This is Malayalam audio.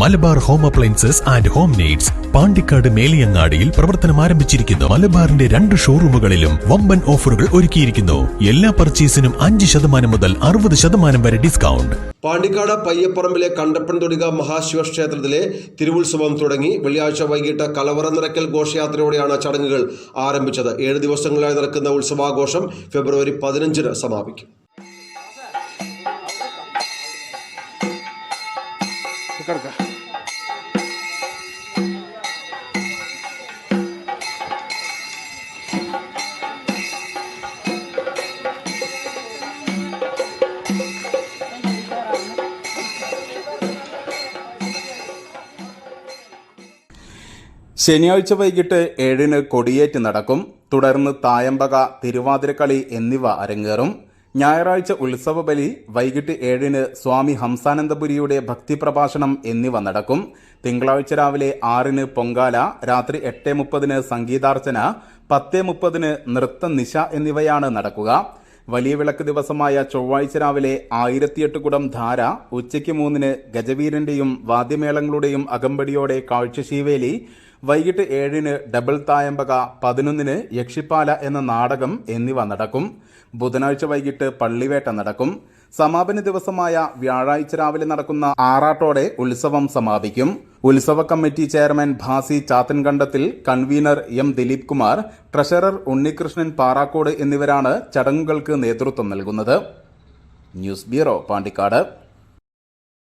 Malabar home appliances and home needs Pandikkad മേലിയങ്ങാടിയിൽ പ്രവർത്തനം ആരംഭിച്ചിരിക്കുന്നു. മലബാറിന്റെ രണ്ട് ഷോറൂമുകളിലും വമ്പൻ ഓഫറുകൾ ഒരുക്കിയിരിക്കുന്നു. എല്ലാ പർച്ചേസിനും അഞ്ച് ശതമാനം മുതൽ അറുപത് ശതമാനം വരെ ഡിസ്കൗണ്ട്. പാണ്ടിക്കാട് പയ്യപ്പറമ്പിലെ കണ്ടപ്പൻ തൊടിക മഹാശിവക്ഷേത്രത്തിലെ തിരുവുത്സവം തുടങ്ങി. വെള്ളിയാഴ്ച വൈകിട്ട് കലവറ നിറയ്ക്കൽ ഘോഷയാത്രയോടെയാണ് ചടങ്ങുകൾ ആരംഭിച്ചത്. ഏഴ് ദിവസങ്ങളായി നടക്കുന്ന ഉത്സവാഘോഷം ഫെബ്രുവരി പതിനഞ്ചിന് സമാപിക്കും. ശനിയാഴ്ച വൈകിട്ട് ഏഴിന് കൊടിയേറ്റ് നടക്കും. തുടർന്ന് തായമ്പക തിരുവാതിരക്കളി എന്നിവ അരങ്ങേറും. ഞായറാഴ്ച ഉത്സവ ബലി വൈകിട്ട് ഏഴിന് സ്വാമി ഹംസാനന്ദപുരിയുടെ ഭക്തിപ്രഭാഷണം എന്നിവ നടക്കും. തിങ്കളാഴ്ച രാവിലെ ആറിന് പൊങ്കാല രാത്രി എട്ട് മുപ്പതിന് സംഗീതാർച്ചന പത്ത് മുപ്പതിന് നൃത്ത നിശ എന്നിവയാണ് നടക്കുക. വലിയ വിളക്ക് ദിവസമായ ചൊവ്വാഴ്ച രാവിലെ ആയിരത്തിയെട്ട് കുടം ധാര ഉച്ചയ്ക്ക് മൂന്നിന് ഗജവീരന്റെയും വാദ്യമേളങ്ങളുടെയും അകമ്പടിയോടെ കാഴ്ചശീവേലി വൈകിട്ട് ഏഴിന് ഡബിൾ തായമ്പക പതിനൊന്നിന് യക്ഷിപ്പാല എന്ന നാടകം എന്നിവ നടക്കും. ബുധനാഴ്ച വൈകിട്ട് പള്ളിവേട്ട നടക്കും. സമാപന ദിവസമായ വ്യാഴാഴ്ച രാവിലെ നടക്കുന്ന ആറാട്ടോടെ ഉത്സവം സമാപിക്കും. ഉത്സവ committee chairman Bhasi Chathankandathil convener M Dileep Kumar treasurer Unnikrishnan Parakkode എന്നിവരാണ് ചടങ്ങുകൾക്ക് നേതൃത്വം നൽകുന്നത്. News bureau Pandikkad.